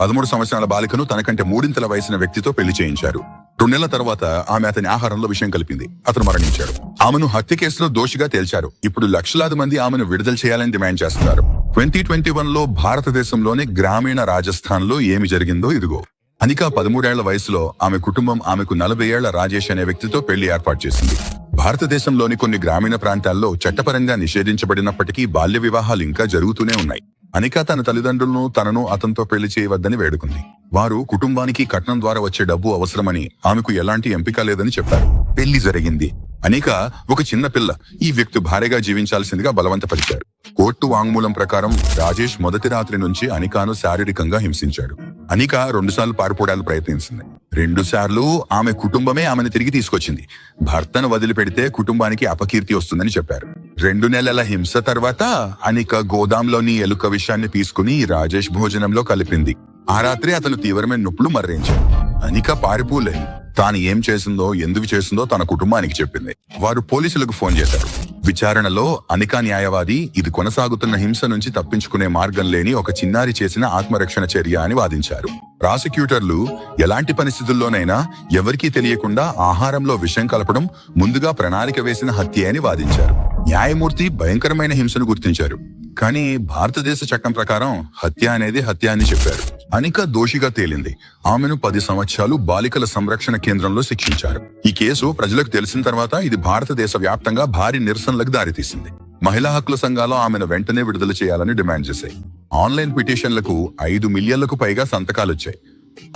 పదమూడు సంవత్సరాల బాలికను తనకంటే మూడింతల వయసిన వ్యక్తితో పెళ్ళి చేయించారు. రెండు నెలల తర్వాత ఆమె అతని ఆహారంలో విషయం కలిపింది. అతను మరణించాడు. ఆమెను హత్య కేసులో దోషిగా తేల్చారు. ఇప్పుడు లక్షలాది మంది ఆమెను విడుదల చేయాలని డిమాండ్ చేస్తున్నారు. ట్వంటీ ట్వంటీ వన్లో భారతదేశంలోని గ్రామీణ రాజస్థాన్లో ఏమి జరిగిందో ఇదిగో. అనిక పదమూడేళ్ళ వయసులో ఆమె కుటుంబం ఆమెకు నలభై ఏళ్ళ రాజేష్ అనే వ్యక్తితో పెళ్ళి ఏర్పాటు చేసింది. భారతదేశంలోని కొన్ని గ్రామీణ ప్రాంతాల్లో చట్టపరంగా నిషేధించబడినప్పటికీ బాల్య వివాహాలు ఇంకా జరుగుతూనే ఉన్నాయి. అనిక తన తల్లిదండ్రులను తనను అతనితో పెళ్ళి చేయవద్దని వేడుకుంది. వారు కుటుంబానికి కట్నం ద్వారా వచ్చే డబ్బు అవసరమని ఆమెకు ఎలాంటి ఎంపిక లేదని చెప్పారు. పెళ్ళి జరిగింది. అనిక ఒక చిన్న పిల్ల. ఈ వ్యక్తి భార్యగా జీవించాల్సిందిగా బలవంతపరిచారు. కోర్టు వాంగ్మూలం ప్రకారం రాజేష్ మొదటి రాత్రి నుంచి అనికాను శారీరకంగా హింసించాడు. అనిక రెండుసార్లు పారిపోవడానికి ప్రయత్నించింది. రెండుసార్లు ఆమె కుటుంబమే ఆమెను తిరిగి తీసుకొచ్చింది. భర్తను వదిలిపెడితే కుటుంబానికి అపకీర్తి వస్తుందని చెప్పారు. రెండు నెలల హింస తర్వాత అనిక గోదాంలోని ఎలుక విషయాన్ని తీసుకుని రాజేష్ భోజనంలో కలిపింది. ఆ రాత్రి అతను తీవ్రమైన నొప్పులు మర్రించాడు అనిక పారిపోలేదు తాను ఏం చేసిందో ఎందుకు చేసిందో తన కుటుంబానికి చెప్పింది. వారు పోలీసులకు ఫోన్ చేశారు. విచారణలో అనికా న్యాయవాది ఇది కొనసాగుతున్న హింస నుంచి తప్పించుకునే మార్గం లేని ఒక చిన్నారి చేసిన ఆత్మరక్షణ చర్య అని వాదించారు. ప్రాసిక్యూటర్లు ఎలాంటి పరిస్థితుల్లోనైనా ఎవరికీ తెలియకుండా ఆహారంలో విషం కలపడం ముందుగా ప్రణాళిక వేసిన హత్య అని వాదించారు. న్యాయమూర్తి భయంకరమైన హింసను గుర్తించారు. కానీ భారతదేశ చట్టం ప్రకారం హత్య అనేది హత్య అని చెప్పారు. అనిక దోషిగా తేలింది. ఆమెను పది సంవత్సరాలు బాలికల సంరక్షణ కేంద్రంలో శిక్షించారు. ఈ కేసు ప్రజలకు తెలిసిన తర్వాత ఇది భారతదేశ వ్యాప్తంగా భారీ నిరసనలకు దారితీసింది. మహిళా హక్కుల సంఘాలు ఆమెను వెంటనే విడుదల చేయాలని డిమాండ్ చేశాయి. ఆన్లైన్ పిటిషన్లకు ఐదు మిలియన్లకు పైగా సంతకాలు వచ్చాయి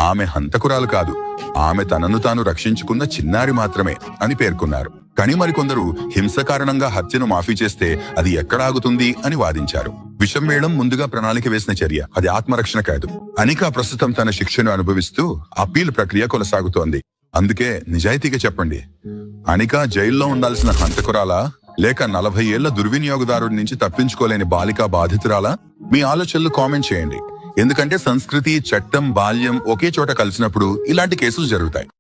ఆమె హంతకురాలు కాదు ఆమె తనను తాను రక్షించుకున్న చిన్నారి మాత్రమే అని పేర్కొన్నారు. కానీ మరికొందరు హింస కారణంగా హత్యను మాఫీ చేస్తే అది ఎక్కడ ఆగుతుంది అని వాదించారు. విషం వేయడం ముందుగా ప్రణాళిక వేసిన చర్య. అది ఆత్మరక్షణ కాదు. అనిక ప్రస్తుతం తన శిక్షను అనుభవిస్తూ అప్పీల్ ప్రక్రియ కొనసాగుతోంది. అందుకే నిజాయితీగా చెప్పండి. అనిక జైల్లో ఉండాల్సిన హంతకురాలా? లేక నలభై ఏళ్ళ దుర్వినియోగదారుడి నుంచి తప్పించుకోలేని బాలికా బాధితురాలా? మీ ఆలోచనలు కామెంట్ చేయండి. ఎందుకంటే సంస్కృతి చట్టం బాల్యం ఒకే చోట కలిసినప్పుడు ఇలాంటి కేసులు జరుగుతాయి.